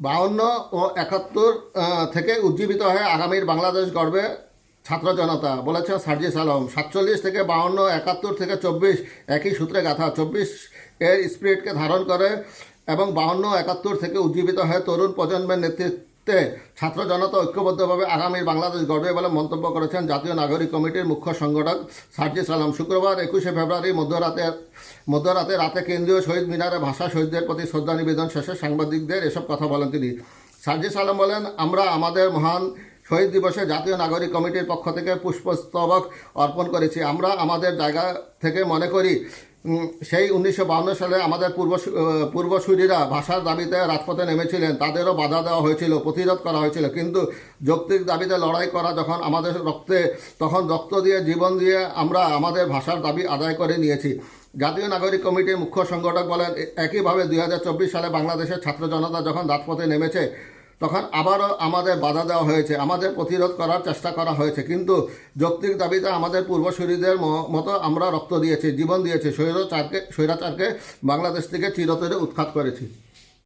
বাউন্ন ও একাত্তর থেকে উজ্জীবিত হয়ে আগামীর বাংলাদেশ গর্বে ছাত্র জনতা, বলেছেন সার্জিস আলম। সাতচল্লিশ থেকে বাউন্ন, একাত্তর থেকে চব্বিশ, একই সূত্রে গাথা। চব্বিশ এর স্পিরিটকে ধারণ করে এবং বাউন্ন, একাত্তর থেকে উজ্জীবিত হয়ে তরুণ প্রজন্মের নেতৃত্বে ছাত্র জনতা ঐক্যবদ্ধভাবে আগামীর বাংলাদেশ গড়বে বলে মন্তব্য করেছেন জাতীয় নাগরিক কমিটির মুখ্য সংগঠক সার্জিস আলম। শুক্রবার একুশে ফেব্রুয়ারি মধ্যরাতে মধ্যরাতে রাতে কেন্দ্রীয় শহীদ মিনারে ভাষা শহীদদের প্রতি শ্রদ্ধা নিবেদন শেষে সাংবাদিকদের এসব কথা বলেন তিনি। সার্জিস আলম বলেন, আমরা আমাদের মহান শহীদ দিবসে জাতীয় নাগরিক কমিটির পক্ষ থেকে পুষ্পস্তবক অর্পণ করেছি। আমরা আমাদের জায়গা থেকে মনে করি সেই উনিশশো সালে আমাদের পূর্ব পূর্বসূরীরা ভাষার দাবিতে রাজপথে নেমেছিলেন, তাদেরও বাধা দেওয়া হয়েছিল, প্রতিরোধ করা হয়েছিল। কিন্তু যৌক্তিক দাবিতে লড়াই করা যখন আমাদের রক্তে, তখন রক্ত দিয়ে, জীবন দিয়ে আমরা আমাদের ভাষার দাবি আদায় করে নিয়েছি। জাতীয় নাগরিক কমিটির মুখ্য সংগঠক বলেন একইভাবে দুই হাজার চব্বিশ সালে বাংলাদেশের ছাত্র জনতা যখন রাজপথে নেমেছে তখন আবারও আমাদের বাধা দেওয়া হয়েছে, আমাদের প্রতিরোধ করার চেষ্টা করা হয়েছে। কিন্তু যৌক্তিক দাবিতে আমাদের পূর্বসূরীদের ম- মতো আমরা রক্ত দিয়েছি, জীবন দিয়েছি, স্বৈরাচারকে স্বৈরাচারকে বাংলাদেশ থেকে চিরতরে উৎখাত করেছি।